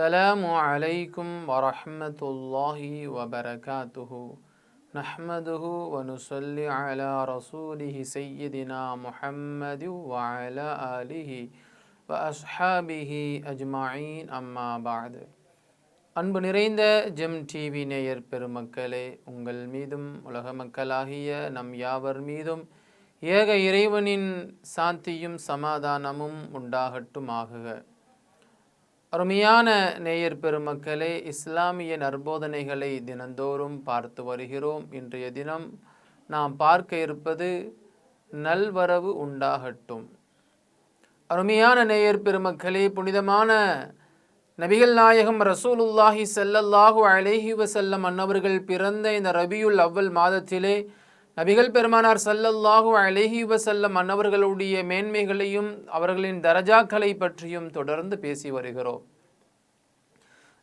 السلام عليكم ورحمة الله وبركاته نحمده ونصلي على رسوله سيدنا محمد وعلى آله وأصحابه أجمعين أما بعد அன்பு நிறைந்த GeM TV நேயர் பெருமக்களே உங்கள் மீதும் உலக மக்களாகிய நம் யாவர் மீதும் ஏக இறைவனின் சாந்தியும் சமாதானமும் உண்டாகட்டுமாகுக அருமையான நேயர் பெருமக்களே இஸ்லாமிய நற்போதனைகளை தினந்தோறும் பார்த்து வருகிறோம். இன்றைய தினம் நாம் பார்க்க இருப்பது நல்வரவு உண்டாகட்டும். அருமையான நேயர் பெருமக்களே புனிதமான நபிகள் நாயகம் ரசூலுல்லாஹி செல்லல்லாஹு அலைஹி வசல்லம் அன்னவர்கள் பிறந்த இந்த ரபியுல் அவ்வல் மாதத்திலே நபிகள் பெருமானார் ஸல்லல்லாஹு அலஹி வசல்லம் அன்னவர்களுடைய மேன்மைகளையும் அவர்களின் தரஜாக்களை பற்றியும் தொடர்ந்து பேசி வருகிறோம்.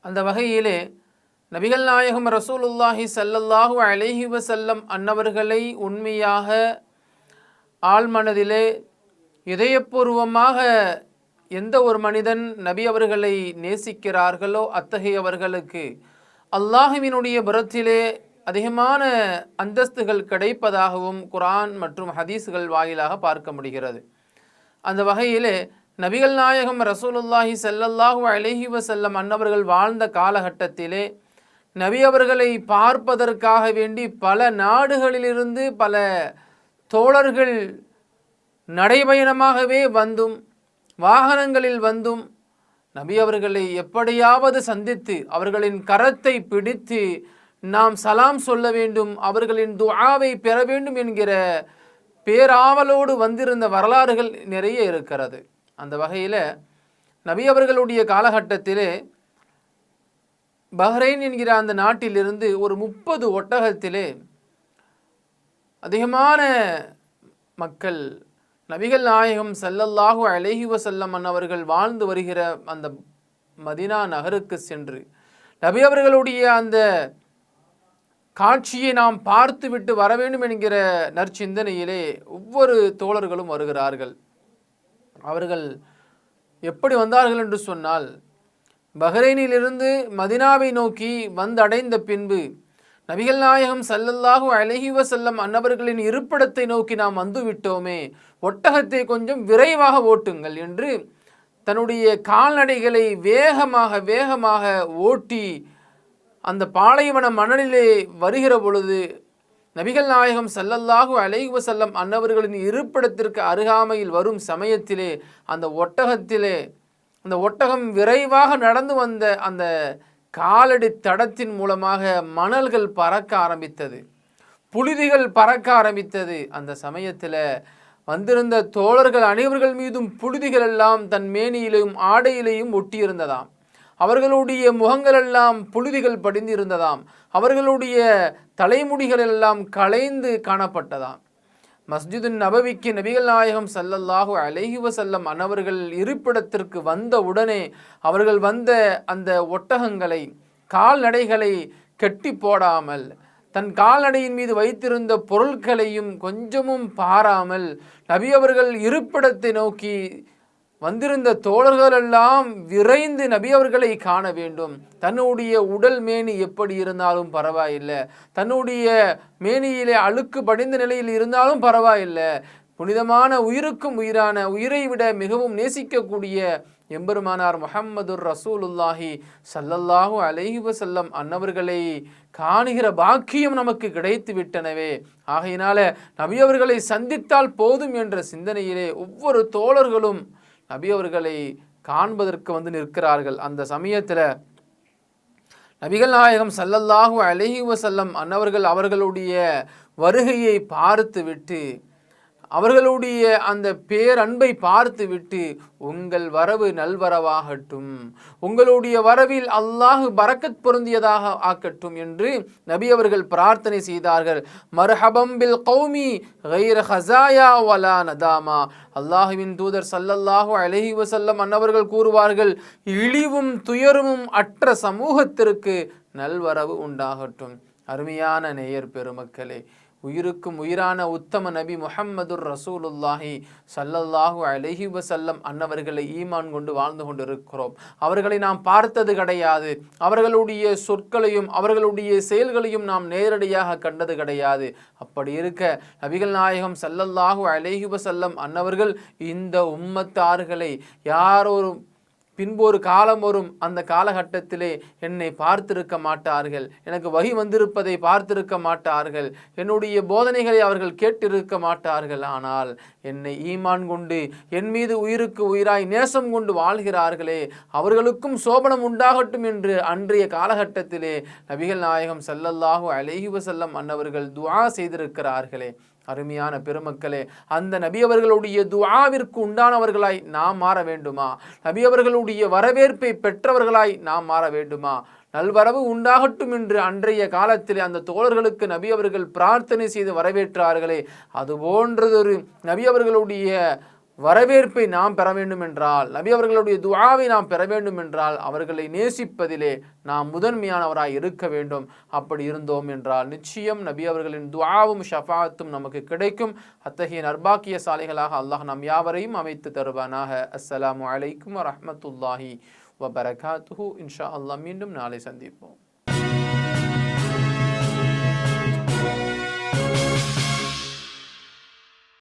அந்த வகையிலே நபிகள் நாயகம் ரசூலுல்லாஹி ஸல்லல்லாஹு அலஹி வசல்லம் அன்னவர்களை உண்மையாக ஆழ்மனதிலே இதயபூர்வமாக எந்த ஒரு மனிதன் நபி அவர்களை நேசிக்கிறார்களோ அத்தகையவர்களுக்கு அல்லாஹுவினுடைய புறத்திலே அதிகமான அந்தஸ்துகள் கிடைப்பதாகவும் குரான் மற்றும் ஹதீஸ்கள் வாயிலாக பார்க்க முடிகிறது. அந்த வகையிலே நபிகள் நாயகம் ரசூலுல்லாஹி செல்லல்லாஹு அலைஹி வசல்லம் அன்னவர்கள் வாழ்ந்த காலகட்டத்திலே நபி அவர்களை பார்ப்பதற்காக வேண்டி பல நாடுகளிலிருந்து பல தோழர்கள் நடைபயணமாகவே வந்தும் வாகனங்களில் வந்தும் நபி அவர்களை எப்படியாவது சந்தித்து அவர்களின் கரத்தை பிடித்து நாம் சலாம் சொல்ல வேண்டும் அவர்களின் துஆவை பெற வேண்டும் என்கிற பேராவலோடு வந்திருந்த வரலாறுகள் நிறைய இருக்கிறது. அந்த வகையில் நபி அவர்களுடைய காலகட்டத்திலே பஹ்ரைன் என்கிற அந்த நாட்டிலிருந்து ஒரு முப்பது ஒட்டகத்திலே அதிகமான மக்கள் நபிகள் நாயகம் சல்லல்லாஹு அலஹி வசல்லம் அவர்கள் வாழ்ந்து வருகிற அந்த மதினா நகருக்கு சென்று நபி அவர்களுடைய அந்த காட்சியை நாம் பார்த்துவிட்டு வர வேண்டும் என்கிற நற்சிந்தனையிலே ஒவ்வொரு தோழர்களும் வருகிறார்கள். அவர்கள் எப்படி வந்தார்கள் என்று சொன்னால் பஹ்ரைனிலிருந்து மதினாவை நோக்கி வந்தடைந்த பின்பு நபிகள் நாயகம் சல்லல்லாஹு அலஹி வசல்லம் அன்னவர்களின் இருப்பிடத்தை நோக்கி நாம் வந்துவிட்டோமே ஒட்டகத்தை கொஞ்சம் விரைவாக ஓட்டுங்கள் என்று தன்னுடைய கால்நடைகளை வேகமாக வேகமாக ஓட்டி அந்த பாலைவன மணலிலே வருகிற பொழுது நபிகள் நாயகம் சல்லல்லாஹு அலைஹு வசல்லம் அன்னவர்களின் இருப்பிடத்திற்கு அருகாமையில் வரும் சமயத்திலே அந்த ஒட்டகத்திலே அந்த ஒட்டகம் விரைவாக நடந்து வந்த அந்த காலடி தடத்தின் மூலமாக மணல்கள் பறக்க ஆரம்பித்தது. புழுதிகள் பறக்க ஆரம்பித்தது. அந்த சமயத்தில் வந்திருந்த தோழர்கள் அனைவர்கள் மீதும் புழுதிகள் எல்லாம் தன் மேனியிலையும் ஆடையிலையும் ஒட்டியிருந்ததாம். அவர்களுடைய முகங்களெல்லாம் புழுதிகள் படிந்து இருந்ததாம் அவர்களுடைய தலைமுடிகள் எல்லாம் களைந்து காணப்பட்டதாம். மஸ்ஜிது நபவிக்கு நபிகள் நாயகம் சல்லல்லாஹு அலைஹி வசல்லம் அனவர்கள் இருப்பிடத்திற்கு வந்த உடனே அவர்கள் வந்த அந்த ஒட்டகங்களை கால்நடைகளை கெட்டி போடாமல் தன் கால்நடையின் மீது வைத்திருந்த பொருட்களையும் கொஞ்சமும் பாராமல் நபி அவர்கள் இருப்பிடத்தை நோக்கி வந்திருந்த தோழர்கள் எல்லாம் விரைந்து நபி அவர்களை காண வேண்டும். தன்னுடைய உடல் மேனி எப்படி இருந்தாலும் பரவாயில்லை. தன்னுடைய மேனியிலே அழுக்கு படிந்த நிலையில் இருந்தாலும் பரவாயில்லை. புனிதமான உயிருக்கும் உயிரான உயிரை விட மிகவும் நேசிக்கக்கூடிய எம்பெருமானார் முஹம்மதுர் ரசூலுல்லாஹி சல்லல்லாஹு அலைஹி வசல்லம் அன்னவர்களை காணுகிற பாக்கியம் நமக்கு கிடைத்து விட்டனவே. ஆகையினால நபி அவர்களை சந்தித்தால் போதும் என்ற சிந்தனையிலே ஒவ்வொரு தோழர்களும் நபி அவர்களை காண்பதற்கு வந்து நிற்கிறார்கள். அந்த சமயத்தில் நபிகள் நாயகம் சல்லல்லாஹு அலஹி வசல்லம் அன்னவர்கள் அவர்களுடைய வருகையை பார்த்து விட்டு அவர்களுடைய அந்த பேரன்பை பார்த்து விட்டு உங்கள் வரவு நல்வரவாகட்டும். உங்களுடைய வரவில் அல்லாஹு பரக்கத் பொருந்தியதாக ஆக்கட்டும் என்று நபி அவர்கள் பிரார்த்தனை செய்தார்கள். மர்ஹபம் பில் கௌமி கைர ஹசாயா வலா நதாமா. அல்லாஹுவின் தூதர் சல்லல்லாஹு அலஹி வசல்லம் அன்னவர்கள் கூறுவார்கள் இழிவும் துயரமும் அற்ற சமூகத்திற்கு நல்வரவு உண்டாகட்டும். அருமையான நேயர் பெருமக்களே உயிருக்கும் உயிரான உத்தம நபி முஹம்மதுர் ரசூலுல்லாஹி சல்லல்லாஹு அலஹி வசல்லம் அன்னவர்களை ஈமான் கொண்டு வாழ்ந்து கொண்டிருக்கிறோம். அவர்களை நாம் பார்த்தது கிடையாது. அவர்களுடைய சொற்களையும் அவர்களுடைய செயல்களையும் நாம் நேரடியாக கண்டது கிடையாது. அப்படி இருக்க நபிகள் நாயகம் சல்லல்லாஹு அலஹி வசல்லம் அன்னவர்கள் இந்த உம்மத்தார்களை யாரொரு பின்பு ஒரு காலம் வரும். அந்த காலகட்டத்திலே என்னை பார்த்திருக்க மாட்டார்கள். எனக்கு வகி வந்திருப்பதை பார்த்திருக்க மாட்டார்கள். என்னுடைய போதனைகளை அவர்கள் கேட்டிருக்க மாட்டார்கள். ஆனால் என்னை ஈமான் கொண்டு என் மீது உயிருக்கு உயிராய் நேசம் கொண்டு வாழ்கிறார்களே அவர்களுக்கும் சோபனம் உண்டாகட்டும் என்று அன்றைய காலகட்டத்திலே நபிகள் நாயகம் சல்லல்லாஹு அலைஹி வசல்லம் அன்னவர்கள் துவா செய்திருக்கிறார்களே. அருமையான பெருமக்களே அந்த நபி அவர்களுடைய துவாவிற்கு உண்டானவர்களாய் நாம் மாற வேண்டுமா? நபி அவர்களுடைய வரவேற்பை பெற்றவர்களாய் நாம் மாற வேண்டுமா? நல்வரவு உண்டாகட்டும் என்று அன்றைய காலத்தில் அந்த தோழர்களுக்கு நபி அவர்கள் பிரார்த்தனை செய்து வரவேற்றார்களே. அது போன்றதொரு நபி அவர்களுடைய வரவேற்பை நாம் பெற வேண்டும் என்றால் நபி அவர்களுடைய துவாவை நாம் பெற வேண்டும் என்றால் அவர்களை நேசிப்பதிலே நாம் முதன்மையானவராய் இருக்க வேண்டும். அப்படி இருந்தோம் என்றால் நிச்சயம் நபி அவர்களின் துவாவும் ஷஃபாத்தும் நமக்கு கிடைக்கும். அத்தகைய நர்பாக்கிய சாலைகளாக அல்லாஹ் நாம் யாவரையும் அமைத்து தருவானாக. அஸ்ஸலாமு அலைக்கும் வரமத்துல்லாஹி வபரகாத்துஹு. இன்ஷா அல்லாஹ் மீண்டும் நாளை சந்திப்போம்.